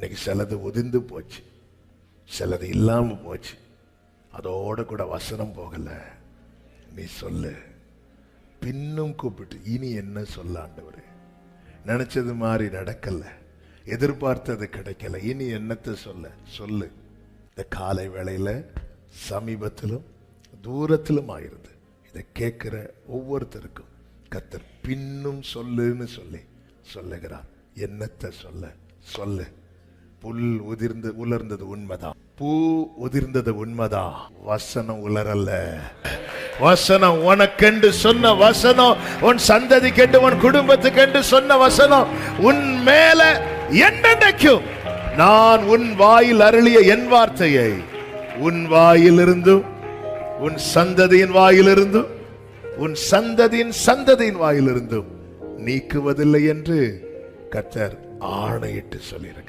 இன்னைக்கு சிலது ஒதிந்து போச்சு. சிலது இல்லாமல் போச்சு. அதோட கூட வசனம் போகலை. நீ சொல்லு. பின்னும் கூப்பிட்டு இனி என்ன சொல்ல நினச்சது மாதிரி நடக்கல. எதிர்பார்த்தது கிடைக்கல. இனி என்னத்தை சொல்ல? சொல்லு. இந்த காலை வேளையில் சமீபத்திலும் தூரத்திலும் ஆயிருது இதை கேட்குற ஒவ்வொருத்தருக்கும் கத்தர் பின்னும் சொல்லுன்னு சொல்லி சொல்லுகிறார். என்னத்தை சொல்ல? சொல்லு. புல் உதிர்ந்து உலர்ந்தது உண்மைதான். பூ உதிர்ந்தது உண்மைதான். வசனம் உலரல்ல வசனம் உனக்கென்று சொன்ன வசனம் உன் சந்ததிக்கென்று உன் குடும்பத்துக்கென்று சொன்ன வசனம் உன் மேல என்னென்னைக்கும் நான் உன் வாயில் அருளிய என் வார்த்தையை உன் வாயிலிருந்தும் உன் சந்ததியின் வாயிலிருந்தும் உன் சந்ததியின் சந்ததியின் வாயிலிருந்தும் நீக்குவதில்லை என்று கத்தர் ஆணையிட்டு சொல்லியிருக்கிறார்.